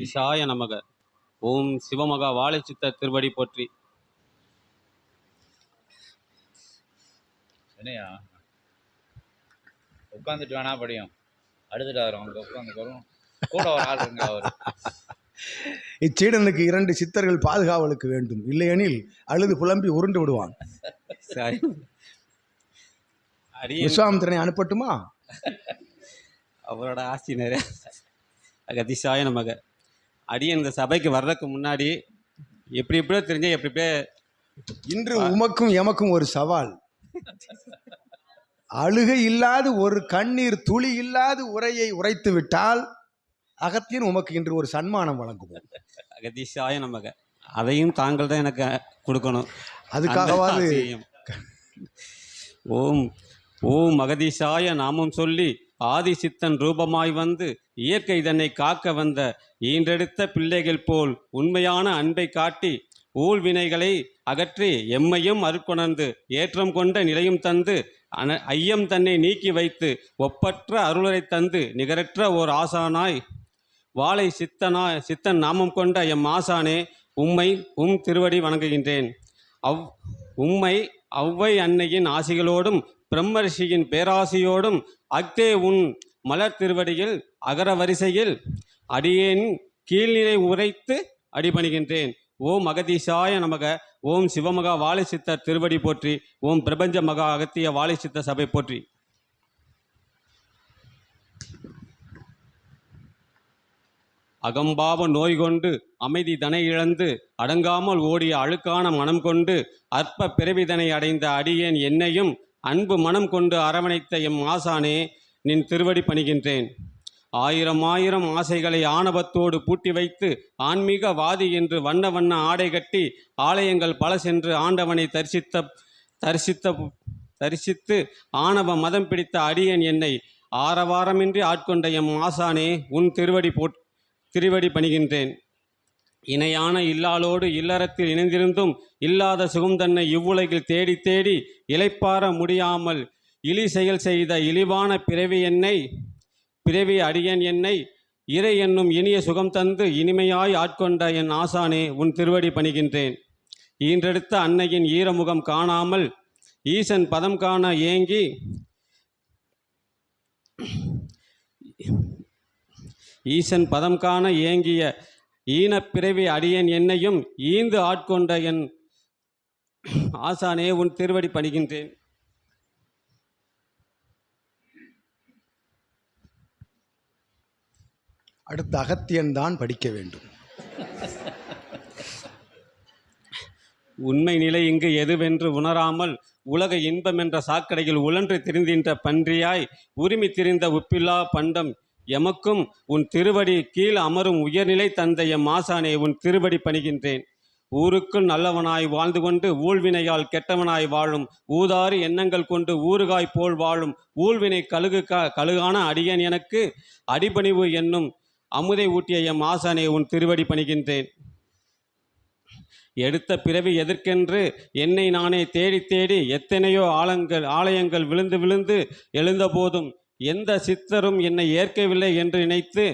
ஈசாய நமக. ஓம் சிவமகா வாழைச்சித்த திருவடி போற்றி. என்னையா? உட்காந்துட்டு வேணா படியும். அடுத்துட்டு வரும் அங்கே உட்காந்து வரும் கூட ஒரு ஆள் இருங்க அவர். இச்சீடனுக்கு இரண்டு சித்தர்கள் பாதுகாவலுக்கு வேண்டும். இல்லையெனில் அழுது புலம்பி உருண்டு விடுவான். சரி. விஸ்வாமித்திரனை அனுப்பட்டுமா? அவரோட ஆசி நிறைய அதிசாய நமக. அடியேன் இந்த சபைக்கு வர்றதுக்கு முன்னாடி எப்படி எப்படியோ தெரிஞ்ச எப்படி எப்படியோ இன்று உமக்கும் எமக்கும் ஒரு சவால். அழுகை இல்லாது ஒரு கண்ணீர் துளி இல்லாது உரையை உரைத்து விட்டால் அகத்தியன் உமக்கு இன்று ஒரு சன்மானம் வழங்குவோம். அகதிசாய நமக. அதையும் தாங்கள் தான் எனக்கு கொடுக்கணும். அதுக்காகவாது. ஓம் ஓம் அகதீசாய நாமம் சொல்லி ஆதி சித்தன் ரூபமாய் வந்து இயற்கை தன்னை காக்க வந்த ஈன்றெடுத்த பிள்ளைகள் போல் உண்மையான அன்பை காட்டி ஊழ்வினைகளை அகற்றி எம்மையும் அருட்கொணர்ந்து ஏற்றம் கொண்ட நிலையும் தந்து அன ஐயம் தன்னை நீக்கி வைத்து ஒப்பற்ற அருளரை தந்து நிகரற்ற ஓர் ஆசானாய். வாழை சித்தனாய் சித்தன் நாமம் கொண்ட எம் ஆசானே உம்மை உம் திருவடி வணங்குகின்றேன். அவ் உம்மை ஒளவை அன்னையின் ஆசிகளோடும் பிரம்மரிஷியின் பேராசியோடும் அக்தே உன் மலர் திருவடியில் அகர வரிசையில் அடியேன் கீழ்நிலை உரைத்து அடிபணிகின்றேன். ஓம் அகதீசாய நமக ஓம் சிவமகா வாழை சித்தர் திருவடி போற்றி ஓம் பிரபஞ்ச மகா அகத்திய வாழை சித்த சபை போற்றி. அகம்பாவ நோய் கொண்டு அமைதி தனை இழந்து அடங்காமல் ஓடிய அழுக்கான மனம் கொண்டு அற்ப பிறவிதனை அடைந்த அடியேன் என்னையும் அன்பு மனம் கொண்டு அரவணைத்த எம் ஆசானே நின் திருவடி பணிகின்றேன். ஆயிரம் ஆயிரம் ஆசைகளை ஆணவத்தோடு பூட்டி வைத்து ஆன்மீக வாதி என்று வண்ண வண்ண ஆடை கட்டி ஆலயங்கள் பல சென்று ஆண்டவனை தரிசித்த தரிசித்த தரிசித்து ஆணவ மதம் பிடித்த அடியன் என்னை. ஆரவாரமின்றி ஆட்கொண்ட எம் ஆசானே உன் திருவடி போட் திருவடி பணிகின்றேன். இணையான இல்லாளோடு இல்லறத்தில் இணைந்திருந்தும் இல்லாத சுகம் தன்னை இவ்வுலகில் தேடி தேடி இளைப்பாற முடியாமல் இழி செயல் செய்த இழிவான பிறவி என்னை பிறவி அடியன் என்னை இறை என்னும் இனிய சுகம் தந்து இனிமையாய் ஆட்கொண்ட என் ஆசானே உன் திருவடி பணிகின்றேன். ஈன்றெடுத்த அன்னையின் ஈரமுகம் காணாமல் ஈசன் பதம் காண ஏங்கி ஈசன் பதம் காண ஏங்கிய ஈனப்பிறவி அடியேன் என்னையும் ஈந்து ஆட்கொண்ட என் ஆசானே உன் திருவடி பணிகின்றேன். அடுத்த அகத்தியன் தான் படிக்க வேண்டும். உண்மை நிலை இங்கு எதுவென்று உணராமல் உலக இன்பம் என்ற சாக்கடையில் உழன்று திரிந்தின்ற பன்றியாய் உரிமை திரிந்த உப்பில்லா பண்டம் எமக்கும் உன் திருவடி கீழ் அமரும் உயர்நிலை தந்த எம் ஆசானே உன் திருவடி பணிகின்றேன். ஊருக்குள் நல்லவனாய் வாழ்ந்து கொண்டு ஊழ்வினையால் கெட்டவனாய் வாழும். ஊதாரி எண்ணங்கள் கொண்டு ஊறுகாய் போல் வாழும். ஊழ்வினை கழுகு க கழுகான அடியன் எனக்கு. அடிபணிவு என்னும் அமுதை ஊட்டிய எம் ஆசானே உன் திருவடி பணிகின்றேன். எடுத்த பிறவி எதற்கென்று என்னை நானே தேடி தேடி எத்தனையோ ஆலங்கள் ஆலயங்கள் விழுந்து விழுந்து எழுந்தபோதும் எந்த சித்தரும் என்னை ஏற்கவில்லை என்று நினைத்து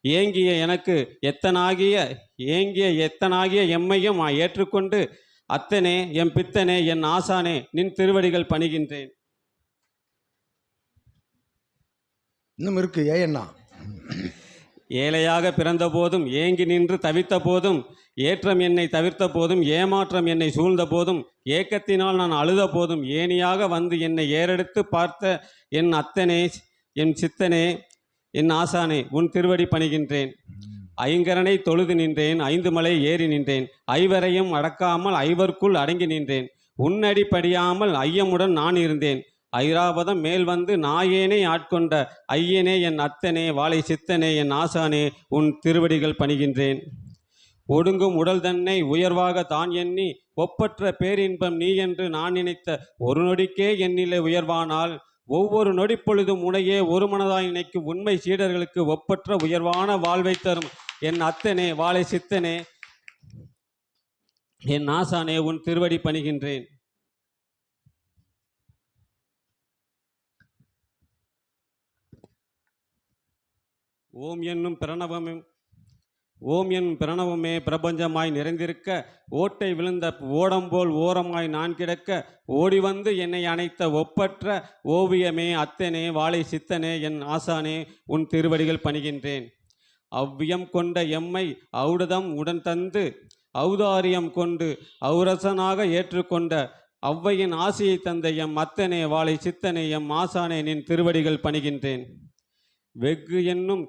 ஏங்கிய எனக்கு எத்தனாகிய ஏங்கிய எத்தனாகிய எம்மையும் ஏற்றுக்கொண்டு அத்தனே எம் பித்தனே என் ஆசானே நின் திருவடிகள் பணிகின்றேன். இன்னும் இருக்கு ஏன்னா ஏழையாக பிறந்த போதும் ஏங்கி நின்று தவித்த போதும் ஏற்றம் என்னை தவிர்த்த போதும் ஏமாற்றம் என்னை சூழ்ந்த போதும் ஏக்கத்தினால் நான் அழுத போதும் ஏனியாக வந்து என்னை ஏறெடுத்து பார்த்த என் அத்தனே என் சித்தனே என் ஆசானே உன் திருவடி பணிகின்றேன். ஐங்கரனை தொழுது நின்றேன் ஐந்து மலை ஏறி நின்றேன் ஐவரையும் அடக்காமல் ஐவர்க்குள் அடங்கி நின்றேன். உன்னடி படியாமல் ஐயமுடன் நான் இருந்தேன். ஐராவதம் மேல் வந்து நாயேனே ஆட்கொண்ட ஐயனே என் அத்தனே வாழை சித்தனே என் ஆசானே உன் திருவடிகள் பணிகின்றேன். ஒடுங்கும் உடல் தன்னை உயர்வாக தான் எண்ணி ஒப்பற்ற பேரின்பம் நீ என்று நான் நினைத்த ஒரு நொடிக்கே என்னிலே உயர்வானால் ஒவ்வொரு நொடிப்பொழுதும் உனையே ஒரு மனதாய் நினைக்கும் உண்மை சீடர்களுக்கு ஒப்பற்ற உயர்வான வாழ்வை தரும். என் அத்தனே வாழை சித்தனே என் ஆசானே உன் திருவடி பணிகின்றேன். ஓம் என்னும் பிரணவமும் ஓம் என் பிரணவமே பிரபஞ்சமாய் நிறைந்திருக்க ஓட்டை விழுந்த ஓடம்போல் ஓரமாய் நான் கிடக்க ஓடி வந்து என்னை அணைத்த ஒப்பற்ற ஓவியமே அத்தனே வாழை சித்தனே என் ஆசானே உன் திருவடிகள் பணிகின்றேன். அவ்வியம் கொண்ட எம்மை ஔடதம் உடன் தந்து ஔதாரியம் கொண்டு ஔரசனாக ஏற்றுக்கொண்ட அவ்வையின் ஆசையை தந்த எம் அத்தனே வாழை சித்தனே எம் ஆசானே நின் திருவடிகள் பணிகின்றேன். வெகு என்னும்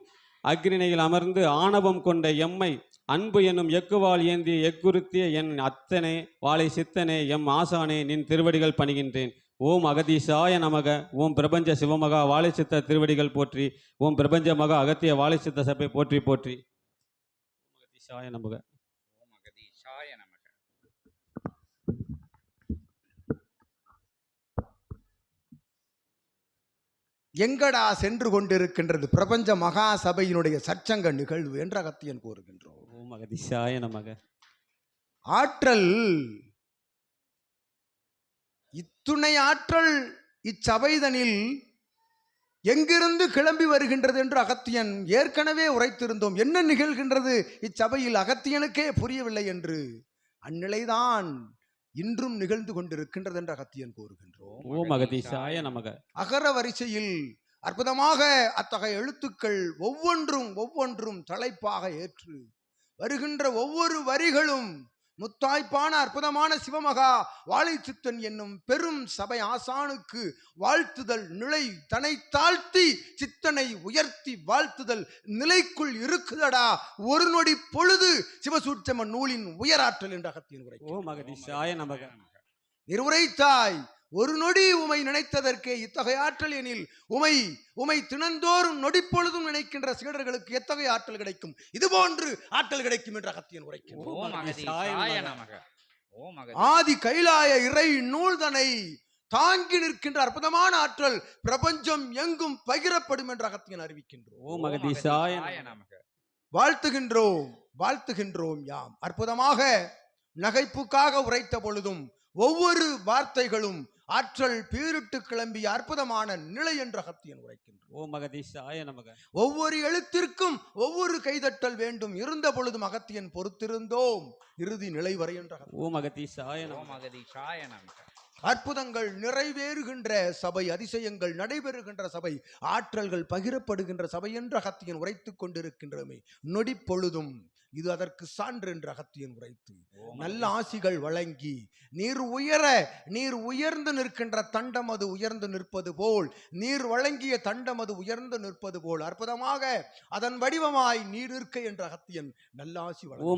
அக்னினையில் அமர்ந்து ஆணவம் கொண்ட எம்மை அன்பு என்னும் எக்குவால் ஏந்திய எக்குருத்திய என் அத்தனே வாழை சித்தனே எம் ஆசானே நின் திருவடிகள் பணிகின்றேன். ஓம் அகதீசாய நமக ஓம் பிரபஞ்ச சிவமகா வாழை சித்த திருவடிகள் போற்றி ஓம் பிரபஞ்ச மகா அகத்திய வாழை சித்த சபை போற்றி போற்றி. ஓம் அகதீசாய நமக ஓம் அகதீஷாய நமக எங்கடா சென்று கொண்டிருக்கின்றது பிரபஞ்ச மகா சபையினுடைய சச்சங்க நிகழ்வு என்று அகத்தியன் கூறுகின்றோம் ஓம் அகதீசாய நமக. ஆற்றல் இத்துணை ஆற்றல் இச்சபைதனில் எங்கிருந்து கிளம்பி வருகின்றது என்று அகத்தியன் ஏற்கனவே உரைத்திருந்தோம். என்ன நிகழ்கின்றது? இச்சபையில் அகத்தியனுக்கே புரியவில்லை என்று. அந்நிலைதான். இன்றும் நிகழ்ந்து கொண்டிருக்கின்றது என்று அகத்தியன் கூறுகின்றோம். ஓம் அகதீசாய நமக. அகர வரிசையில் அற்புதமாக அத்தகைய எழுத்துக்கள் ஒவ்வொன்றும் ஒவ்வொன்றும் தலைப்பாக ஏற்று வருகின்ற ஒவ்வொரு வரிகளும் முத்தாய்ப்பான அற்புதமான சிவமகா வாழைச்சித்தன் என்னும் பெரும் சபை ஆசானுக்கு வாழ்த்துதல் நிலை தன்னை தாழ்த்தி சித்தனை உயர்த்தி வாழ்த்துதல் நிலைக்குள் இருக்குதடா. ஒரு நொடி பொழுது சிவசூட்சம நூலின் உயராற்றல் என்ற அகத்தின் உரை ஓம் அகதீசாய நமக. நிறுவுரைத்தாய் ஒரு நொடி உமை நினைத்ததற்கே இத்தகைய ஆற்றல் எனில் உமை உமை தினந்தோறும் நொடிப்பொழுதும் நினைக்கின்ற சீடர்களுக்கு எத்தகைய ஆற்றல் கிடைக்கும்? இது போன்று ஆற்றல் கிடைக்கும் என்று அகத்தியன் உரைக்கின்றார் ஓம் அகதீஷாய நமக. ஓம் அகதி ஆதி கைலாய இறை நூல்தனை தாங்கி நிற்கின்ற அற்புதமான ஆற்றல் பிரபஞ்சம் எங்கும் பகிரப்படும் என்று அகத்தியன் அறிவிக்கின்றோம் வாழ்த்துகின்றோம் வாழ்த்துகின்றோம் யாம். அற்புதமாக நகைப்புக்காக உரைத்த பொழுதும் ஒவ்வொரு வார்த்தைகளும் ஆற்றல் பீரிட்டு கிளம்பிய அற்புதமான நிலை என்ற அகத்தியன் உரைக்கின்றோம். ஓம் அகதீசாய நமக. ஒவ்வொரு எழுத்திற்கும் ஒவ்வொரு கைதட்டல் வேண்டும். இருந்த பொழுதும் அகத்தியன் பொறுத்திருந்தோம். இறுதி நிலை வரை என்ற நமக. ஓம் அகதீஷாய நமக. அற்புதங்கள் நிறைவேறுகின்ற சபை அதிசயங்கள் நடைபெறுகின்ற சபை ஆற்றல்கள் பகிரப்படுகின்ற சபை என்ற அகத்தியன் உரைத்துக் கொண்டிருக்கின்றமே. நொடி பொழுதும் இது அதற்கு சான்று என்று அகத்தியன் உரைத்து நல்ல ஆசிகள் வழங்கி நீர் உயர நீர் உயர்ந்து நிற்கின்ற தண்டம் அது உயர்ந்து நிற்பது போல் நீர் வழங்கிய தண்டம் அது உயர்ந்து நிற்பது போல் அற்புதமாக அதன் வடிவமாய் நீர் இருக்க என்ற அகத்தியன் நல்ல ஆசி வழங்கும்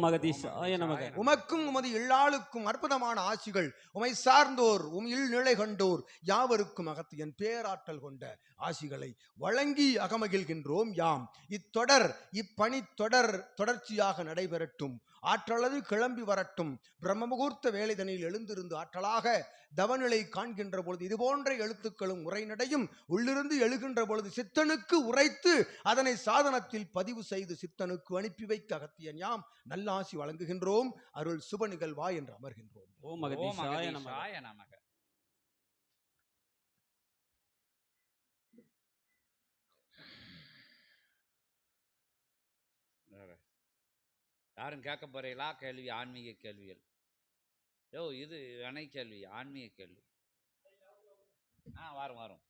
உமக்கும் உமது இல்லாளுக்கும் அற்புதமான ஆசிகள் உமை சார்ந்தோர் உம் இல் நிலை கண்டோர் யாவருக்கும் அகத்தியன் பேராற்றல் கொண்ட ஆசிகளை வழங்கி அகமகிழ்கின்றோம் யாம். இத்தொடர் இப்பணி தொடர் தொடர்ச்சியாக நடைபெறட்டும். ஆற்றளவு கிளம்பி வரட்டும். பிரம்ம முகூர்த்த வேலைதனில் எழுந்திருந்து ஆற்றலாக தவநிலை காண்கின்ற பொழுது இது போன்ற எழுத்துக்களும் உரைநடையும் உள்ளிருந்து எழுகின்ற பொழுது சித்தனுக்கு உரைத்து அதனை சாதனத்தில் பதிவு செய்து சித்தனுக்கு அனுப்பி வைக்க அகத்தியன் யாம் நல்ல ஆசி வழங்குகின்றோம். அருள் சுப நிகழ்வா என்று அமர்கின்றோம். ஓம் ஓம் அகதீசாய நமக அகதீஷாய நமக வேற. யாரும் கேட்க போறீங்களா? கேள்வி. ஆன்மீக கேள்விகள். யோ இது அணை கேள்வி. ஆன்மீக கேள்வி. ஆ வரும் வரும்.